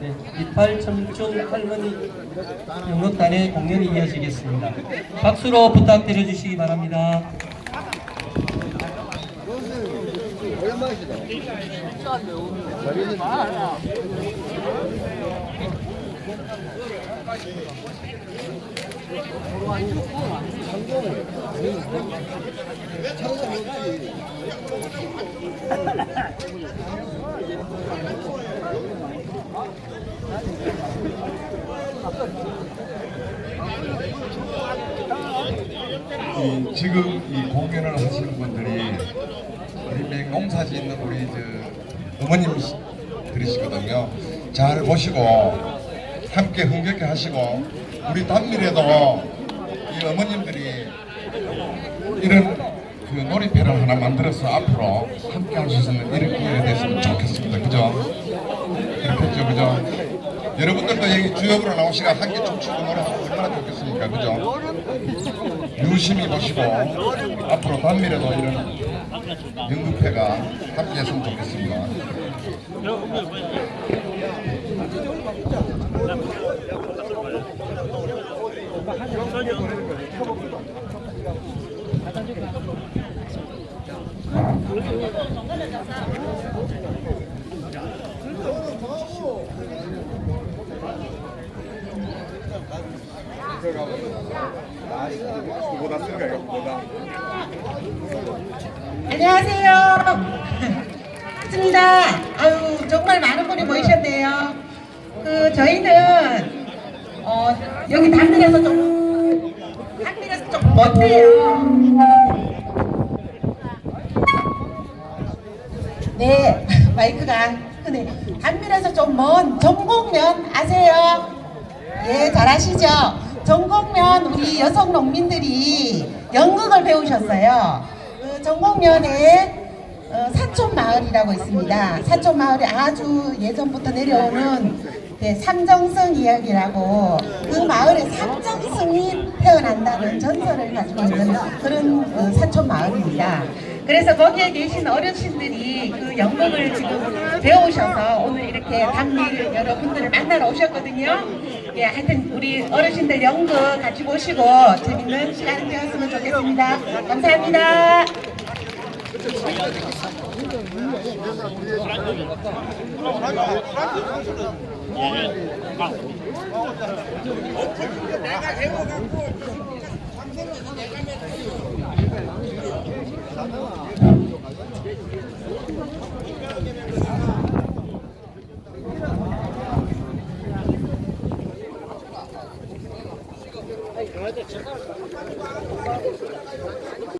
네, 이팔 청중 할머니 연극단의 공연이 이어지겠습니다. 박수로 부탁드려 주시기 바랍니다. 이 지금 이 공연을 하시는 분들이 우리 맹 농사 짓는 우리 저 어머님 들이시거든요. 잘 보시고 함께 흥겹게 하시고 우리 단밀에도 이 어머님들이 이런 그 놀이배를 하나 만들어서 앞으로 함께 할 수 있는 이런 기회가 됐으면 좋겠습니다. 그죠? 그렇겠죠, 그죠? 여러분들도 여기 주역으로 나오시가 함께 춤추고 노래하면 얼마나 좋겠습니까, 그죠? 유심히 보시고 앞으로 단밀에도 이런 연극회가 함께했으면 좋겠습니다. 안녕하세요. 반갑습니다. 아유, 정말 많은 분이 모이셨네요. 그, 저희는, 어, 여기 단밀에서 좀, 단밀에서 좀 못해요. 네, 마이크가 끄네. 단밀에서 좀 먼 전곡면 아세요? 예, 잘 아시죠? 전곡면 우리 여성 농민들이 연극을 배우셨어요. 그 전곡면에 어, 사촌 마을이라고 있습니다. 사촌 마을이 아주 예전부터 내려오는 네, 삼정성 이야기라고 그 마을에 삼정성이 태어난다는 전설을 가지고 있는 그런 어, 사촌 마을입니다. 그래서 거기에 계신 어르신들이 그 연극을 지금 배우셔서 오늘 이렇게 단밀 여러분들을 만나러 오셨거든요. 예, 하여튼 우리 어르신들 연극 같이 보시고 재밌는 시간 되었으면 좋겠습니다. 감사합니다. 아. 내가 해고 갖고 ちょっと。